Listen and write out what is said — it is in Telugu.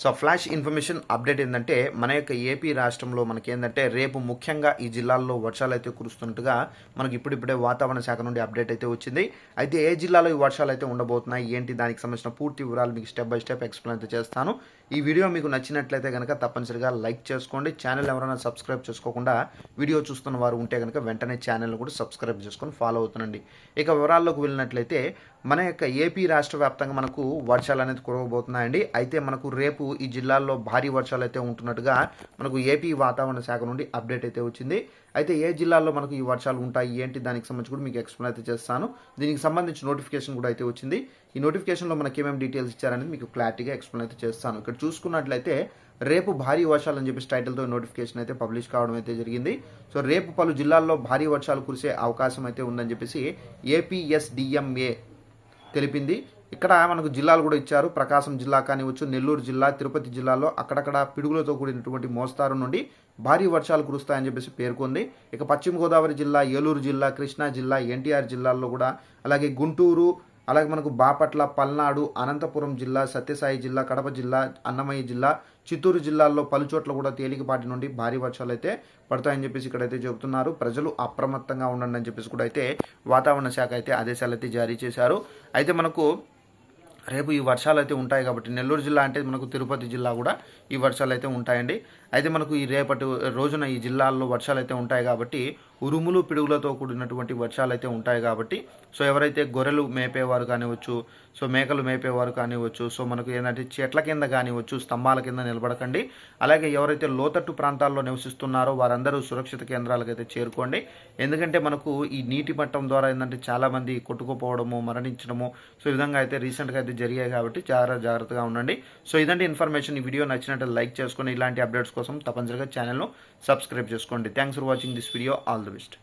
సో ఫ్లాష్ ఇన్ఫర్మేషన్ అప్డేట్ ఏంటంటే మన యొక్క ఏపీ రాష్ట్రంలో మనకి ఏంటంటే రేపు ముఖ్యంగా ఈ జిల్లాల్లో వర్షాలు అయితే కురుస్తున్నట్టుగా మనకి ఇప్పుడిప్పుడే వాతావరణ శాఖ నుండి అప్డేట్ అయితే వచ్చింది. అయితే ఏ జిల్లాలో ఈ వర్షాలు అయితే ఉండబోతున్నాయి ఏంటి దానికి సంబంధించిన పూర్తి వివరాలు మీకు స్టెప్ బై స్టెప్ ఎక్స్ప్లెయిన్ అయితే చేస్తాను. ఈ వీడియో మీకు నచ్చినట్లయితే కనుక తప్పనిసరిగా లైక్ చేసుకోండి. ఛానల్ ఎవరైనా సబ్స్క్రైబ్ చేసుకోకుండా వీడియో చూస్తున్న వారు ఉంటే కనుక వెంటనే ఛానల్ని కూడా సబ్స్క్రైబ్ చేసుకొని ఫాలో అవుతుండండి. ఇక వివరాల్లోకి వెళ్ళినట్లయితే మన యొక్క ఏపీ రాష్ట్ర వ్యాప్తంగా మనకు వర్షాలు అనేది కురవబోతున్నాయండి. అయితే మనకు రేపు ఈ జిల్లాల్లో భారీ వర్షాలు అయితే ఉంటున్నట్టుగా మనకు ఏపీ వాతావరణ శాఖ నుండి అప్డేట్ అయితే వచ్చింది. అయితే ఏ జిల్లాల్లో మనకు ఈ వర్షాలు ఉంటాయి? ఏంటి? దానికి సంబంధించి కూడా మీకు ఎక్స్ప్లెయిన్ అయితే చేస్తాను. దీనికి సంబంధించి నోటిఫికేషన్ కూడా అయితే వచ్చింది. ఈ నోటిఫికేషన్లో మనకి ఏమేమి డీటెయిల్స్ ఇచ్చారనేది మీకు క్లారిటీగా ఎక్స్ప్లెయిన్ అయితే చేస్తాను. ఇక్కడ చూసుకున్నట్లయితే రేపు భారీ వర్షాలు అని చెప్పేసి టైటిల్తో నోటిఫికేషన్ అయితే పబ్లిష్ కావడం అయితే జరిగింది. సో రేపు పలు జిల్లాల్లో భారీ వర్షాలు కురిసే అవకాశం అయితే ఉందని చెప్పేసి ఏపీఎస్డిఎంఏ తెలిపింది. ఇక్కడ మనకు జిల్లాలు కూడా ఇచ్చారు. ప్రకాశం జిల్లా కానివచ్చు నెల్లూరు జిల్లా తిరుపతి జిల్లాలో అక్కడక్కడ పిడుగులతో కూడినటువంటి మోస్తారు నుండి భారీ వర్షాలు కురుస్తాయని చెప్పేసి పేర్కొంది. ఇక పశ్చిమ గోదావరి జిల్లా ఏలూరు జిల్లా కృష్ణా జిల్లా ఎన్టీఆర్ జిల్లాల్లో కూడా అలాగే గుంటూరు అలాగే మనకు బాపట్ల పల్నాడు అనంతపురం జిల్లా సత్యసాయి జిల్లా కడప జిల్లా అన్నమయ్య జిల్లా చిత్తూరు జిల్లాల్లో పలుచోట్ల కూడా తేలికపాటి నుండి భారీ వర్షాలు అయితే పడతాయని చెప్పేసి ఇక్కడైతే చెబుతున్నారు. ప్రజలు అప్రమత్తంగా ఉండండి అని చెప్పేసి కూడా అయితే వాతావరణ శాఖ అయితే ఆదేశాలు అయితే జారీ చేశారు. అయితే మనకు రేపు ఈ వర్షాలు అయితే ఉంటాయి కాబట్టి నెల్లూరు జిల్లా అంటే మనకు తిరుపతి జిల్లా కూడా ఈ వర్షాలు అయితే ఉంటాయండి. అయితే మనకు ఈ రేపటి రోజున ఈ జిల్లాల్లో వర్షాలు అయితే ఉంటాయి కాబట్టి ఉరుములు పిడుగులతో కూడినటువంటి వర్షాలు అయితే ఉంటాయి కాబట్టి సో ఎవరైతే గొర్రెలు మేపేవారు కానివచ్చు సో మేకలు మేపేవారు కానివచ్చు సో మనకు ఏంటంటే చెట్ల కింద కానివచ్చు స్తంభాల కింద నిలబడకండి. అలాగే ఎవరైతే లోతట్టు ప్రాంతాల్లో నివసిస్తున్నారో వారందరూ సురక్షిత కేంద్రాలకు అయితే చేరుకోండి. ఎందుకంటే మనకు ఈ నీటి మట్టం ద్వారా ఏంటంటే చాలామంది కొట్టుకుపోవడము మరణించడము సో ఈ విధంగా అయితే రీసెంట్గా అయితే జరిగాయి కాబట్టి చాలా జాగ్రత్తగా ఉండండి. సో ఇదంటే ఇన్ఫర్మేషన్. ఈ వీడియో నచ్చినట్టు లైక్ చేసుకొని ఇలాంటి అప్డేట్స్ కోసం తప్పనిసరిగా ఛానల్ను సబ్స్క్రైబ్ చేసుకోండి. Thanks for watching this video. All the all the best